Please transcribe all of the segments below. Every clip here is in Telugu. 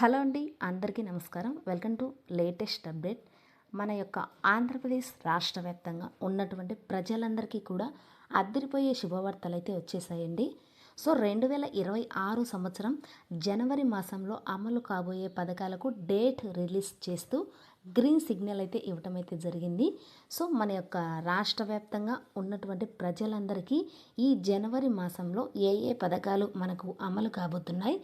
హలో అండి అందరికీ నమస్కారం. Welcome to latest update. మన యొక్క ఆంధ్రప్రదేశ్ రాష్ట్ర వ్యాప్తంగా ఉన్నటువంటి ప్రజలందరికీ కూడా అద్దరిపోయే శుభవార్తలు అయితే వచ్చేసాయండి. సో రెండు వేల ఇరవై ఆరు సంవత్సరం జనవరి మాసంలో అమలు కాబోయే పథకాలకు డేట్ రిలీజ్ చేస్తూ గ్రీన్ సిగ్నల్ అయితే ఇవ్వటం అయితే జరిగింది. సో మన యొక్క రాష్ట్ర వ్యాప్తంగా ఉన్నటువంటి ప్రజలందరికీ ఈ జనవరి మాసంలో ఏ ఏ పథకాలు మనకు అమలు కాబోతున్నాయి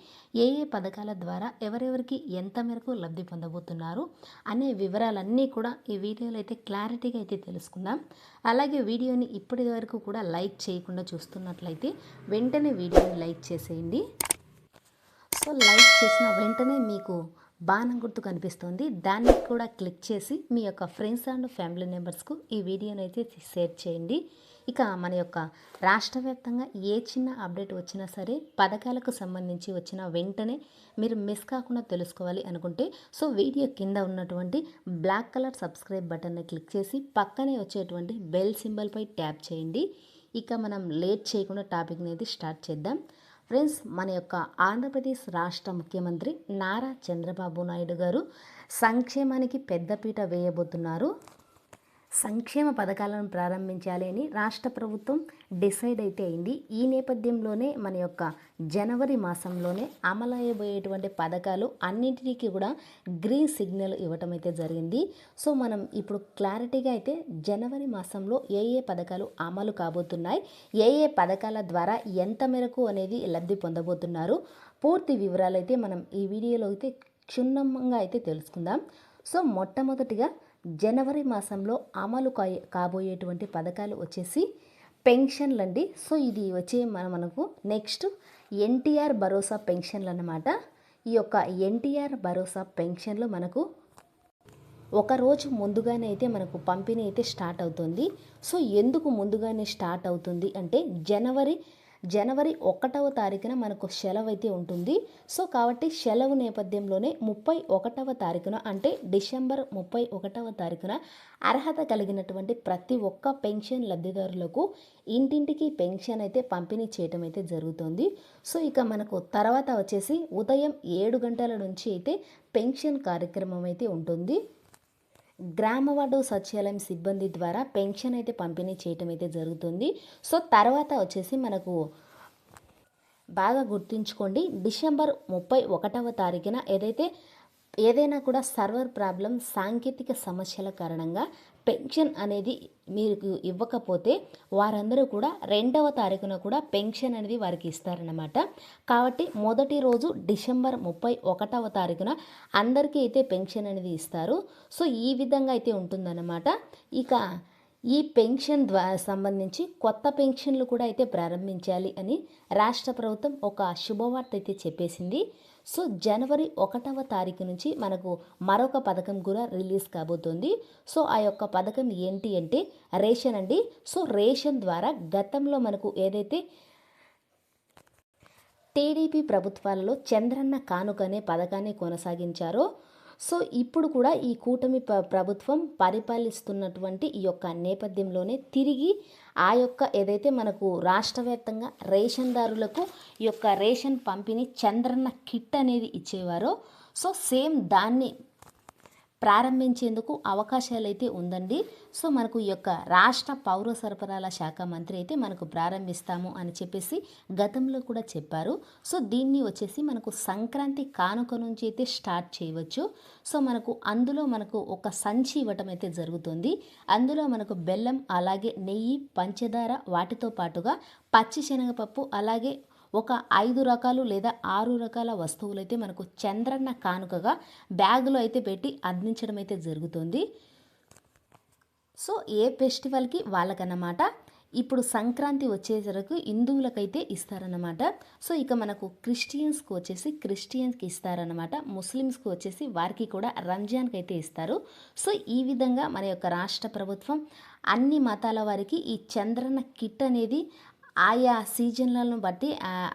ఏ ఏ పథకాల ద్వారా ఎవరెవరికి ఎంత మేరకు లబ్ధి పొందబోతున్నారు అనే వివరాలన్నీ కూడా ఈ వీడియోలో అయితే క్లారిటీగా అయితే తెలుసుకుందాం. అలాగే వీడియోని ఇప్పటి వరకు కూడా లైక్ చేయకుండా చూస్తున్నట్లయితే వెంటనే వీడియోని లైక్ చేసేయండి. సో లైక్ చేసిన వెంటనే మీకు బాణం గుర్తు కనిపిస్తుంది. దాన్ని కూడా క్లిక్ చేసి మీ యొక్క ఫ్రెండ్స్ అండ్ ఫ్యామిలీ మెంబర్స్కు ఈ వీడియోని అయితే షేర్ చేయండి. ఇక మన యొక్క రాష్ట్ర వ్యాప్తంగా ఏ చిన్న అప్డేట్ వచ్చినా సరే పథకాలకు సంబంధించి వచ్చిన వెంటనే మీరు మిస్ కాకుండా తెలుసుకోవాలి అనుకుంటే సో వీడియో కింద ఉన్నటువంటి బ్లాక్ కలర్ సబ్స్క్రైబ్ బటన్ని క్లిక్ చేసి పక్కనే వచ్చేటువంటి బెల్ సింబల్పై ట్యాప్ చేయండి. ఇక మనం లేట్ చేయకుండా టాపిక్ని అయితే స్టార్ట్ చేద్దాం. ఫ్రెండ్స్ మన యొక్క ఆంధ్రప్రదేశ్ రాష్ట్ర ముఖ్యమంత్రి నారా చంద్రబాబు నాయుడు గారు సంక్షేమానికి పెద్దపీట వేయబోతున్నారు. సంక్షేమ పథకాలను ప్రారంభించాలి అని రాష్ట్ర ప్రభుత్వం డిసైడ్ అయితే అయింది. ఈ నేపథ్యంలోనే మన యొక్క జనవరి మాసంలోనే అమలయ్యబోయేటువంటి పథకాలు అన్నింటికీ కూడా గ్రీన్ సిగ్నల్ ఇవ్వటం అయితే జరిగింది. సో మనం ఇప్పుడు క్లారిటీగా అయితే జనవరి మాసంలో ఏ ఏ పథకాలు అమలు కాబోతున్నాయి ఏ ఏ పథకాల ద్వారా ఎంత మేరకు అనేది లబ్ధి పొందబోతున్నారు పూర్తి వివరాలు అయితే మనం ఈ వీడియోలో అయితే క్షుణ్ణంగా అయితే తెలుసుకుందాం. సో మొట్టమొదటిగా జనవరి మాసంలో అమలు కా- కాబోయేటువంటి పథకాలు వచ్చేసి పెన్షన్లు అండి సో ఇది వచ్చే మన మనకు నెక్స్ట్ ఎన్టీఆర్ భరోసా పెన్షన్లు అన్నమాట ఈ యొక్క ఎన్టీఆర్ భరోసా పెన్షన్లు మనకు ఒక రోజు ముందుగానే అయితే మనకు పంపిణీ అయితే స్టార్ట్ అవుతుంది. సో ఎందుకు ముందుగానే స్టార్ట్ అవుతుంది అంటే జనవరి జనవరి ఒకటవ తారీఖున మనకు సెలవు అయితే ఉంటుంది. సో కాబట్టి సెలవు నేపథ్యంలోనే ముప్పై ఒకటవ తారీఖున అంటే డిసెంబర్ ముప్పై ఒకటవ తారీఖున అర్హత కలిగినటువంటి ప్రతి ఒక్క పెన్షన్ లబ్ధిదారులకు ఇంటింటికి పెన్షన్ అయితే పంపిణీ చేయటం అయితే జరుగుతుంది. సో ఇక మనకు తర్వాత వచ్చేసి ఉదయం ఏడు గంటల నుంచి అయితే పెన్షన్ కార్యక్రమం అయితే ఉంటుంది. గ్రామవాడు సచివాలయం సిబ్బంది ద్వారా పెన్షన్ అయితే పంపిణీ చేయటం అయితే జరుగుతుంది. సో తర్వాత వచ్చేసి మనకు బాగా గుర్తుంచుకోండి. డిసెంబర్ ముప్పై ఒకటవ తారీఖున ఏదైతే ఏదైనా కూడా సర్వర్ ప్రాబ్లం సాంకేతిక సమస్యల కారణంగా పెన్షన్ అనేది మీకు ఇవ్వకపోతే వారందరూ కూడా రెండవ తారీఖున కూడా పెన్షన్ అనేది వారికి ఇస్తారనమాట కాబట్టి మొదటి రోజు డిసెంబర్ ముప్పై ఒకటవ తారీఖున అందరికీ అయితే పెన్షన్ అనేది ఇస్తారు. సో ఈ విధంగా అయితే ఉంటుందన్నమాట. ఇక ఈ పెన్షన్ ద్వారా సంబంధించి కొత్త పెన్షన్లు కూడా అయితే ప్రారంభించాలి అని రాష్ట్ర ప్రభుత్వం ఒక శుభవార్త అయితే చెప్పేసింది. సో జనవరి ఒకటవ తారీఖు నుంచి మనకు మరొక పథకం కూడా రిలీజ్ కాబోతుంది. సో ఆ యొక్క పథకం ఏంటి అంటే రేషన్ అండి. సో రేషన్ ద్వారా గతంలో మనకు ఏదైతే టీడీపీ ప్రభుత్వాలలో చంద్రన్న కానుక అనే పథకాన్ని కొనసాగించారో సో ఇప్పుడు కూడా ఈ కూటమి ప్రభుత్వం పరిపాలిస్తున్నటువంటి ఈ యొక్క నేపథ్యంలోనే తిరిగి ఆ యొక్క ఏదైతే మనకు రాష్ట్ర వ్యాప్తంగా రేషన్దారులకు ఈ యొక్క రేషన్ పంపిణీ చంద్రన్న కిట్ అనేది ఇచ్చేవారో సో సేమ్ దాన్ని ప్రారంభించేందుకు అవకాశాలు అయితే ఉందండి. సో మనకు ఈ యొక్క రాష్ట్ర పౌర సరఫరాల శాఖ మంత్రి అయితే మనకు ప్రారంభిస్తాము అని చెప్పేసి గతంలో కూడా చెప్పారు. సో దీన్ని వచ్చేసి మనకు సంక్రాంతి కానుక నుంచి అయితే స్టార్ట్ చేయవచ్చు. సో మనకు అందులో మనకు ఒక సంచి ఇవ్వటం అయితే జరుగుతుంది. అందులో మనకు బెల్లం అలాగే నెయ్యి పంచదార వాటితో పాటుగా పచ్చి శనగపప్పు అలాగే ఒక ఐదు రకాలు లేదా ఆరు రకాల వస్తువులు అయితే మనకు చంద్రన్న కానుకగా బ్యాగులో అయితే పెట్టి అందించడం అయితే జరుగుతుంది. సో ఏ ఫెస్టివల్కి వాళ్ళకన్నమాట ఇప్పుడు సంక్రాంతి వచ్చేసరికి హిందువులకైతే ఇస్తారన్నమాట. సో ఇక మనకు క్రిస్టియన్స్కి వచ్చేసి క్రిస్టియన్స్కి ఇస్తారన్నమాట. ముస్లిమ్స్కి వచ్చేసి వారికి కూడా రంజాన్కి అయితే ఇస్తారు. సో ఈ విధంగా మన యొక్క రాష్ట్ర ప్రభుత్వం అన్ని మతాల వారికి ఈ చంద్రన్న కిట్ అనేది ఆయా సీజన్లను బట్టి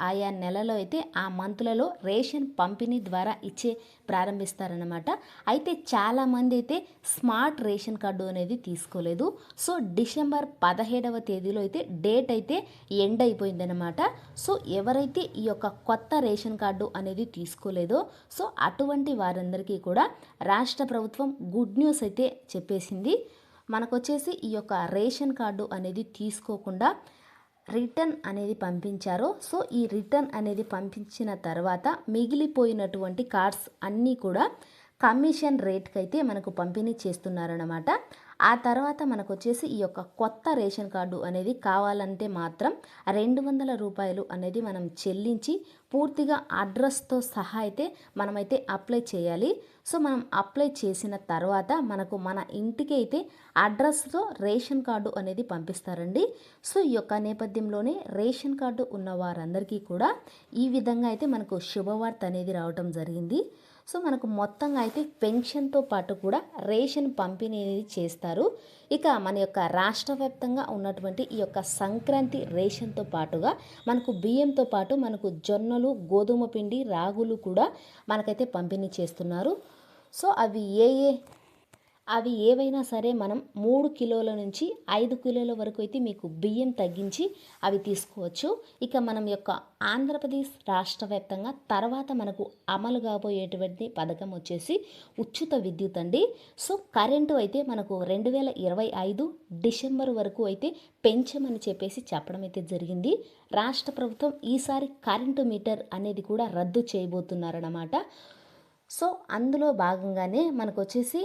ఆయా నెలలో అయితే ఆ మంత్లలో రేషన్ పంపిణీ ద్వారా ఇచ్చే ప్రారంభిస్తారనమాట అయితే చాలామంది అయితే స్మార్ట్ రేషన్ కార్డు అనేది తీసుకోలేదు. సో డిసెంబర్ పదహేడవ తేదీలో అయితే డేట్ అయితే ఎండ్ అయిపోయిందనమాట సో ఎవరైతే ఈ యొక్క కొత్త రేషన్ కార్డు అనేది తీసుకోలేదో సో అటువంటి వారందరికీ కూడా రాష్ట్ర ప్రభుత్వం గుడ్ న్యూస్ అయితే చెప్పేసింది. మనకు వచ్చేసి ఈ యొక్క రేషన్ కార్డు అనేది తీసుకోకుండా రిటర్న్ అనేది పంపించారో సో ఈ రిటర్న్ అనేది పంపించిన తర్వాత మిగిలిపోయినటువంటి కార్డ్స్ అన్నీ కూడా కమిషన్ రేట్కి అయితే మనకు పంపిణీ చేస్తున్నారన్నమాట. ఆ తర్వాత మనకు వచ్చేసి ఈ యొక్క కొత్త రేషన్ కార్డు అనేది కావాలంటే మాత్రం రెండు వందల రూపాయలు అనేది మనం చెల్లించి పూర్తిగా అడ్రస్తో సహా అయితే మనమైతే అప్లై చేయాలి. సో మనం అప్లై చేసిన తర్వాత మనకు మన ఇంటికి అయితే అడ్రస్తో రేషన్ కార్డు అనేది పంపిస్తారండి. సో ఈ యొక్క నేపథ్యంలోనే రేషన్ కార్డు ఉన్న వారందరికీ కూడా ఈ విధంగా అయితే మనకు శుభవార్త అనేది రావటం జరిగింది. సో మనకు మొత్తంగా అయితే పెన్షన్తో పాటు కూడా రేషన్ పంపిణీ అనేది చేస్తారు. ఇక మన యొక్క రాష్ట్ర వ్యాప్తంగా ఉన్నటువంటి ఈ యొక్క సంక్రాంతి రేషన్తో పాటుగా మనకు బియ్యంతో పాటు మనకు జొన్నలు గోధుమ పిండి రాగులు కూడా మనకైతే పంపిణీ చేస్తున్నారు. సో అవి ఏ ఏ అవి ఏవైనా సరే మనం మూడు కిలోల నుంచి ఐదు కిలోల వరకు అయితే మీకు బియ్యం తగ్గించి అవి తీసుకోవచ్చు. ఇక మనం యొక్క ఆంధ్రప్రదేశ్ రాష్ట్ర వ్యాప్తంగా తర్వాత మనకు అమలు కాబోయేటువంటి పథకం వచ్చేసి ఉచిత విద్యుత్ అండి. సో కరెంటు అయితే మనకు రెండు వేల ఇరవై ఐదు డిసెంబర్ వరకు అయితే పెంచమని చెప్పేసి చెప్పడం అయితే జరిగింది. రాష్ట్ర ప్రభుత్వం ఈసారి కరెంటు మీటర్ అనేది కూడా రద్దు చేయబోతున్నారన్నమాట. సో అందులో భాగంగానే మనకు వచ్చేసి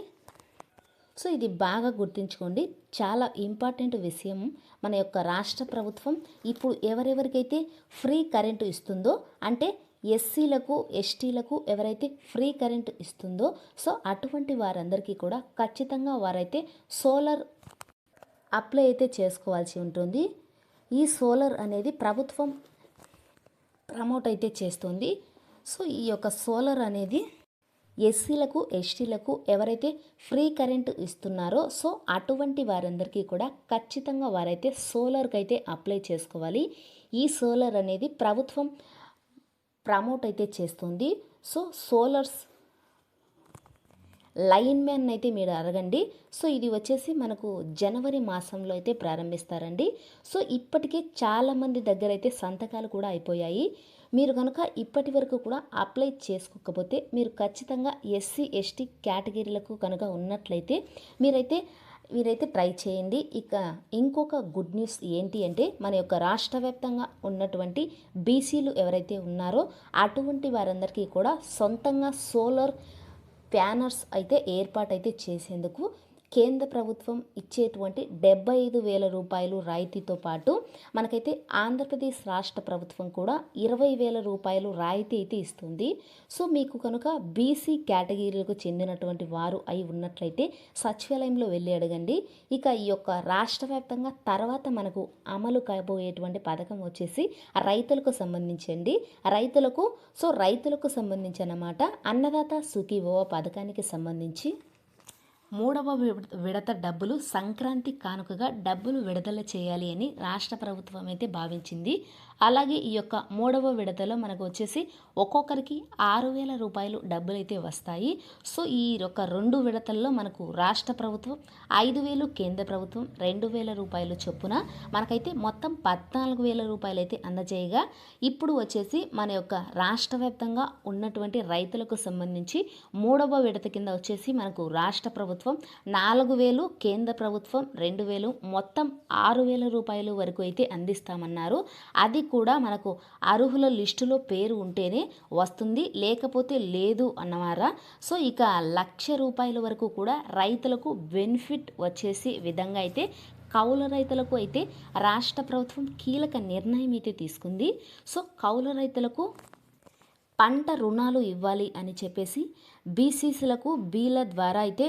సో ఇది బాగా గుర్తుంచుకోండి. చాలా ఇంపార్టెంట్ విషయం మన యొక్క రాష్ట్ర ప్రభుత్వం ఇప్పుడు ఎవరెవరికైతే ఫ్రీ కరెంటు ఇస్తుందో అంటే ఎస్సీలకు ఎస్టీలకు ఎవరైతే ఫ్రీ కరెంటు ఇస్తుందో సో అటువంటి వారందరికీ కూడా ఖచ్చితంగా వారైతే సోలార్ అప్లై అయితే చేసుకోవాల్సి ఉంటుంది. ఈ సోలార్ అనేది ప్రభుత్వం ప్రమోట్ అయితే చేస్తుంది. సో ఈ యొక్క సోలార్ అనేది ఎస్సీలకు ఎస్టీలకు ఎవరైతే ఫ్రీ కరెంటు ఇస్తున్నారో సో అటువంటి వారందరికీ కూడా ఖచ్చితంగా వారైతే సోలార్కి అయితే అప్లై చేసుకోవాలి. ఈ సోలార్ అనేది ప్రభుత్వం ప్రమోట్ అయితే చేస్తుంది. సో సోలార్స్ లైన్ మ్యాన్ అయితే మీరు అడగండి. సో ఇది వచ్చేసి మనకు జనవరి మాసంలో అయితే ప్రారంభిస్తారండి. సో ఇప్పటికే చాలామంది దగ్గర అయితే సంతకాలు కూడా అయిపోయాయి. మీరు కనుక ఇప్పటి వరకు కూడా అప్లై చేసుకోకపోతే మీరు ఖచ్చితంగా ఎస్సీ ఎస్టీ కేటగిరీలకు కనుక ఉన్నట్లయితే మీరైతే మీరైతే ట్రై చేయండి. ఇక ఇంకొక గుడ్ న్యూస్ ఏంటి అంటే మన యొక్క రాష్ట్ర వ్యాప్తంగా ఉన్నటువంటి బీసీలు ఎవరైతే ఉన్నారో అటువంటి వారందరికీ కూడా సొంతంగా సోలార్ ప్యానర్స్ అయితే ఏర్పాటైతే చేసేందుకు కేంద్ర ప్రభుత్వం ఇచ్చేటువంటి డెబ్బై ఐదు వేల రూపాయలు రాయితీతో పాటు మనకైతే ఆంధ్రప్రదేశ్ రాష్ట్ర ప్రభుత్వం కూడా ఇరవై వేల రూపాయలు రాయితీ అయితే ఇస్తుంది. సో మీకు కనుక బీసీ కేటగిరీలకు చెందినటువంటి వారు అయి ఉన్నట్లయితే సచివాలయంలో వెళ్ళి అడగండి. ఇక ఈ యొక్క రాష్ట్ర వ్యాప్తంగా తర్వాత మనకు అమలు కాబోయేటువంటి పథకం వచ్చేసి రైతులకు సంబంధించండి. రైతులకు సో రైతులకు సంబంధించి అన్నమాట అన్నదాత సుఖీభవ పథకానికి సంబంధించి. మూడవ విడత డబ్బులు సంక్రాంతి కానుకగా డబ్బులు విడుదల చేయాలి అని రాష్ట్ర ప్రభుత్వం అయితే భావించింది. అలాగే ఈ యొక్క మూడవ విడతలో మనకు వచ్చేసి ఒక్కొక్కరికి ఆరు వేల రూపాయలు డబ్బులు అయితే వస్తాయి. సో ఈ యొక్క రెండు విడతల్లో మనకు రాష్ట్ర ప్రభుత్వం ఐదు వేలు కేంద్ర ప్రభుత్వం రెండు వేల రూపాయలు చొప్పున మనకైతే మొత్తం పద్నాలుగు వేల రూపాయలు అయితే అందజేయగా ఇప్పుడు వచ్చేసి మన యొక్క రాష్ట్ర వ్యాప్తంగా ఉన్నటువంటి రైతులకు సంబంధించి మూడవ విడత కింద వచ్చేసి మనకు రాష్ట్ర ప్రభుత్వం నాలుగు వేలు కేంద్ర ప్రభుత్వం రెండు వేలు మొత్తం ఆరు వేల రూపాయలు వరకు అయితే అందిస్తామన్నారు. అది కూడా మనకు అర్హుల లిస్టులో పేరు ఉంటేనే వస్తుంది లేకపోతే లేదు అన్నమారా సో ఇక లక్ష రూపాయల వరకు కూడా రైతులకు బెనిఫిట్ వచ్చేసి విధంగా అయితే కౌల రైతులకు అయితే రాష్ట్ర ప్రభుత్వం కీలక నిర్ణయం అయితే తీసుకుంది. సో కౌలు రైతులకు పంట రుణాలు ఇవ్వాలి అని చెప్పేసి బీసీసీలకు బీల ద్వారా అయితే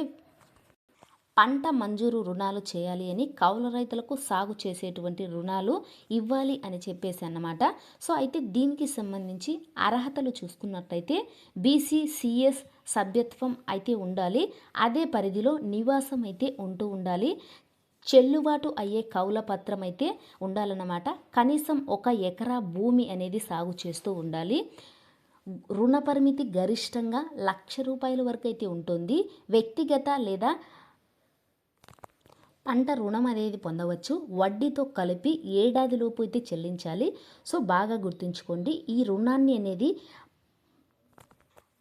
పంట మంజూరు రుణాలు చేయాలి అని కౌలు రైతులకు సాగు చేసేటువంటి రుణాలు ఇవ్వాలి అని చెప్పేసి అన్నమాట. సో అయితే దీనికి సంబంధించి అర్హతలు చూసుకున్నట్లయితే బీసీ సిఎస్ సభ్యత్వం అయితే ఉండాలి. అదే పరిధిలో నివాసం అయితే ఉంటూ ఉండాలి. చెల్లుబాటు అయ్యే కౌల పత్రం అయితే ఉండాలన్నమాట. కనీసం ఒక ఎకరా భూమి అనేది సాగు చేస్తూ ఉండాలి. రుణ పరిమితి గరిష్టంగా లక్ష రూపాయల వరకు అయితే ఉంటుంది. వ్యక్తిగత లేదా పంట రుణం అనేది పొందవచ్చు. వడ్డీతో కలిపి ఏడాదిలోపు అయితే చెల్లించాలి. సో బాగా గుర్తుంచుకోండి. ఈ రుణాన్ని అనేది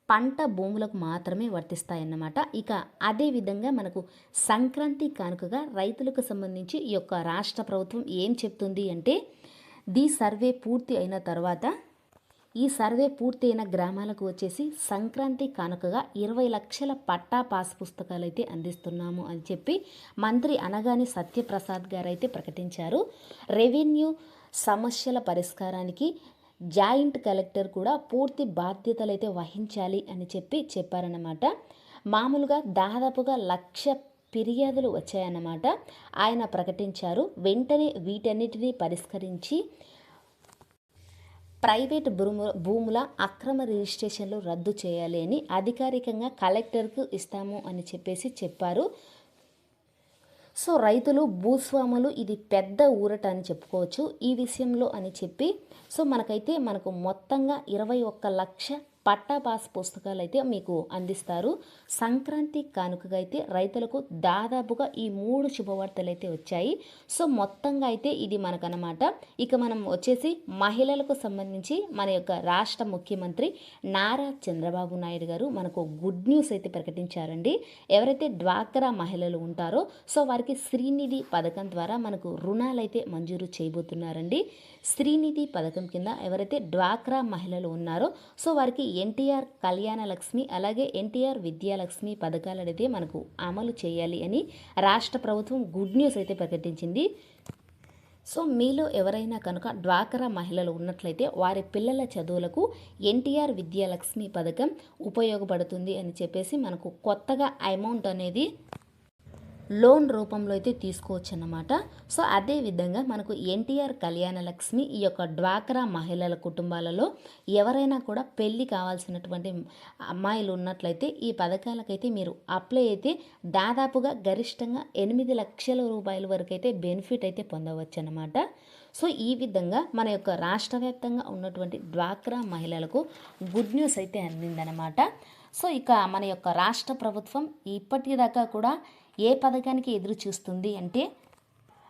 పంట భూములకు మాత్రమే వర్తిస్తాయన్నమాట. ఇక అదే విధంగా మనకు సంక్రాంతి కానుకగా రైతులకు సంబంధించి ఈ యొక్క రాష్ట్ర ప్రభుత్వం ఏం చెప్తుంది అంటే ది సర్వే పూర్తి అయిన తర్వాత ఈ సర్వే పూర్తయిన గ్రామాలకు వచ్చేసి సంక్రాంతి కానుకగా ఇరవై లక్షల పట్టా పాస్ పుస్తకాలు అయితే అందిస్తున్నాము అని చెప్పి మంత్రి అనగాని సత్యప్రసాద్ గారు అయితే ప్రకటించారు. రెవెన్యూ సమస్యల పరిష్కారానికి జాయింట్ కలెక్టర్ కూడా పూర్తి బాధ్యతలు అయితే వహించాలి అని చెప్పి చెప్పారన్నమాట. మామూలుగా దాదాపుగా లక్ష ఫిర్యాదులు వచ్చాయన్నమాట. ఆయన ప్రకటించారు. వెంటనే వీటన్నిటినీ పరిష్కరించి ప్రైవేట్ భూము భూముల అక్రమ రిజిస్ట్రేషన్లు రద్దు చేయాలి అని అధికారికంగా కలెక్టర్కు ఇస్తాము అని చెప్పేసి చెప్పారు. సో రైతులు భూస్వాములు ఇది పెద్ద ఊరట అని చెప్పుకోవచ్చు ఈ విషయంలో అని చెప్పి. సో మనకైతే మనకు మొత్తంగా ఇరవై ఒక్క లక్ష పట్టా పాస్ పుస్తకాలు అయితే మీకు అందిస్తారు. సంక్రాంతి కానుకగా అయితే రైతులకు దాదాపుగా ఈ మూడు శుభవార్తలు అయితే వచ్చాయి. సో మొత్తంగా అయితే ఇది మనకనమాట ఇక మనం వచ్చేసి మహిళలకు సంబంధించి మన యొక్క రాష్ట్ర ముఖ్యమంత్రి నారా చంద్రబాబు నాయుడు గారు మనకు గుడ్ న్యూస్ అయితే ప్రకటించారండి. ఎవరైతే డ్వాక్రా మహిళలు ఉంటారో సో వారికి శ్రీనిధి పథకం ద్వారా మనకు రుణాలు అయితే మంజూరు చేయబోతున్నారండి. శ్రీనిధి పథకం కింద ఎవరైతే డ్వాక్రా మహిళలు ఉన్నారో సో వారికి ఎన్టీఆర్ కళ్యాణ లక్ష్మి అలాగే ఎన్టీఆర్ విద్యాలక్ష్మి పథకాలు అనేది మనకు అమలు చేయాలి అని రాష్ట్ర ప్రభుత్వం గుడ్ న్యూస్ అయితే ప్రకటించింది. సో మీలో ఎవరైనా కనుక డ్వాకరా మహిళలు ఉన్నట్లయితే వారి పిల్లల చదువులకు ఎన్టీఆర్ విద్యాలక్ష్మి పథకం ఉపయోగపడుతుంది అని చెప్పేసి మనకు కొత్తగా అమౌంట్ అనేది లోన్ రూపంలో అయితే తీసుకోవచ్చు అన్నమాట సో అదే విధంగా మనకు ఎన్టీఆర్ కళ్యాణ లక్ష్మి ఈ యొక్క డ్వాక్రా మహిళల కుటుంబాలలో ఎవరైనా కూడా పెళ్ళి కావాల్సినటువంటి అమ్మాయిలు ఉన్నట్లయితే ఈ పథకాలకైతే మీరు అప్లై అయితే దాదాపుగా గరిష్టంగా ఎనిమిది లక్షల రూపాయల వరకు అయితే బెనిఫిట్ అయితే పొందవచ్చు అన్నమాట సో ఈ విధంగా మన యొక్క రాష్ట్ర వ్యాప్తంగా ఉన్నటువంటి డ్వాక్రా మహిళలకు గుడ్ న్యూస్ అయితే అందిందనమాట సో ఇక మన యొక్క రాష్ట్ర ప్రభుత్వం ఇప్పటిదాకా కూడా ఏ పథకానికి ఎదురు చూస్తుంది అంటే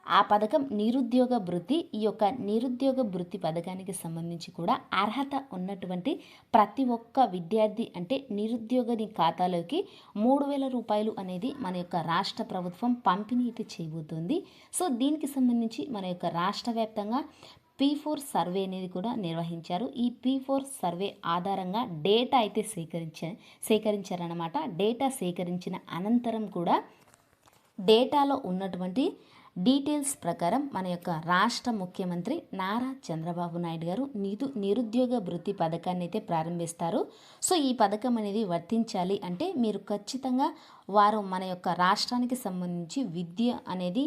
ఆ పథకం నిరుద్యోగ వృత్తి ఈ యొక్క నిరుద్యోగ వృత్తి పథకానికి సంబంధించి కూడా అర్హత ఉన్నటువంటి ప్రతి ఒక్క విద్యార్థి అంటే నిరుద్యోగని ఖాతాలోకి మూడు వేల రూపాయలు అనేది మన యొక్క రాష్ట్ర ప్రభుత్వం పంపిణీ అయితే చేయబోతుంది. సో దీనికి సంబంధించి మన యొక్క రాష్ట్ర వ్యాప్తంగా పీ ఫోర్ సర్వే అనేది కూడా నిర్వహించారు. ఈ పీ ఫోర్ సర్వే ఆధారంగా డేటా అయితే సేకరించ సేకరించారనమాట డేటా సేకరించిన అనంతరం కూడా డేటాలో ఉన్నటువంటి డీటెయిల్స్ ప్రకారం మన యొక్క రాష్ట్ర ముఖ్యమంత్రి నారా చంద్రబాబు నాయుడు గారు నిరు నిరుద్యోగ వృత్తి పథకాన్ని అయితే ప్రారంభిస్తారు. సో ఈ పథకం అనేది వర్తించాలి అంటే మీరు ఖచ్చితంగా వారు మన యొక్క రాష్ట్రానికి సంబంధించి విద్య అనేది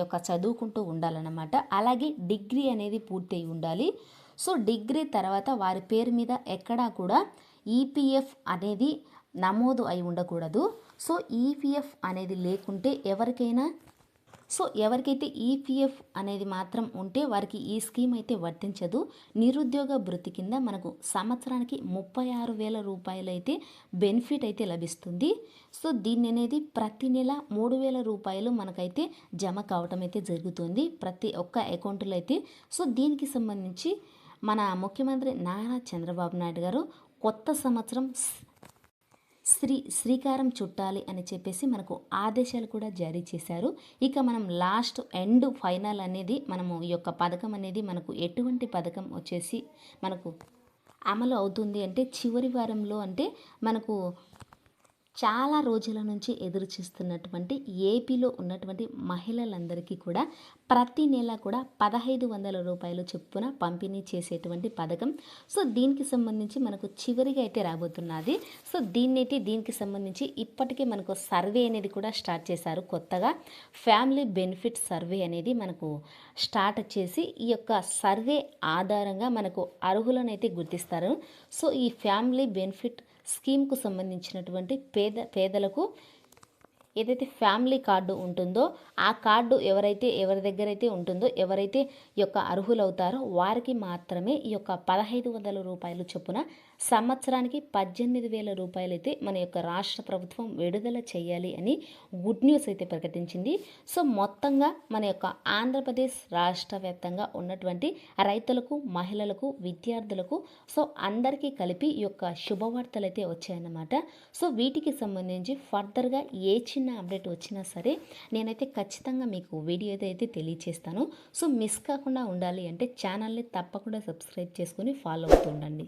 యొక్క చదువుకుంటూ ఉండాలన్నమాట. అలాగే డిగ్రీ అనేది పూర్తి అయి ఉండాలి. సో డిగ్రీ తర్వాత వారి పేరు మీద ఎక్కడా కూడా ఈపీఎఫ్ అనేది నమోదు అయి ఉండకూడదు. సో ఈపీఎఫ్ అనేది లేకుంటే ఎవరికైనా సో ఎవరికైతే ఈపీఎఫ్ అనేది మాత్రం ఉంటే వారికి ఈ స్కీమ్ అయితే వర్తించదు. నిరుద్యోగ భృతి కింద మనకు సంవత్సరానికి ముప్పై ఆరు వేల రూపాయలు అయితే బెనిఫిట్ అయితే లభిస్తుంది. సో దీన్ని అనేది ప్రతి నెల మూడు వేల రూపాయలు మనకైతే జమ కావటం అయితే జరుగుతుంది ప్రతి ఒక్క అకౌంట్లో అయితే. సో దీనికి సంబంధించి మన ముఖ్యమంత్రి నారా చంద్రబాబు నాయుడు గారు కొత్త సంవత్సరం శ్రీ శ్రీకారం చుట్టాలి అని చెప్పేసి మనకు ఆదేశాలు కూడా జారీ చేశారు. ఇక మనం లాస్ట్ ఎండ్ ఫైనల్ అనేది మనము ఈ యొక్క పథకం అనేది మనకు ఎటువంటి పథకం వచ్చేసి మనకు అమలు అవుతుంది అంటే చివరి వారంలో అంటే మనకు చాలా రోజుల నుంచి ఎదురు చూస్తున్నటువంటి ఏపీలో ఉన్నటువంటి మహిళలందరికీ కూడా ప్రతి నెల కూడా పదహైదు వందల రూపాయలు చొప్పున పంపిణీ చేసేటువంటి పథకం. సో దీనికి సంబంధించి మనకు చివరిగా అయితే రాబోతున్నది. సో దీన్నైతే దీనికి సంబంధించి ఇప్పటికే మనకు సర్వే అనేది కూడా స్టార్ట్ చేశారు. కొత్తగా ఫ్యామిలీ బెనిఫిట్ సర్వే అనేది మనకు స్టార్ట్ చేసి ఈ యొక్క సర్వే ఆధారంగా మనకు అర్హులను అయితే గుర్తిస్తారు. సో ఈ ఫ్యామిలీ బెనిఫిట్ స్కీమ్కు సంబంధించినటువంటి పేద పేదలకు ఏదైతే ఫ్యామిలీ కార్డు ఉంటుందో ఆ కార్డు ఎవరైతే ఎవరి దగ్గర అయితే ఉంటుందో ఎవరైతే ఈ యొక్క అర్హులవుతారో వారికి మాత్రమే ఈ యొక్క పదహైదు వందల రూపాయలు చొప్పున సంవత్సరానికి పద్దెనిమిది వేల రూపాయలు అయితే మన యొక్క రాష్ట్ర ప్రభుత్వం విడుదల చేయాలి అని గుడ్ న్యూస్ అయితే ప్రకటించింది. సో మొత్తంగా మన యొక్క ఆంధ్రప్రదేశ్ రాష్ట్ర వ్యాప్తంగా ఉన్నటువంటి రైతులకు మహిళలకు విద్యార్థులకు సో అందరికీ కలిపి ఈ యొక్క శుభవార్తలు అయితే వచ్చాయన్నమాట. సో వీటికి సంబంధించి ఫర్దర్గా ఏ చిన్న అప్డేట్ వచ్చినా సరే నేనైతే ఖచ్చితంగా మీకు వీడియో అయితే తెలియచేస్తాను. సో మిస్ కాకుండా ఉండాలి అంటే ఛానల్ని తప్పకుండా సబ్స్క్రైబ్ చేసుకొని ఫాలో అవుతూ ఉండండి.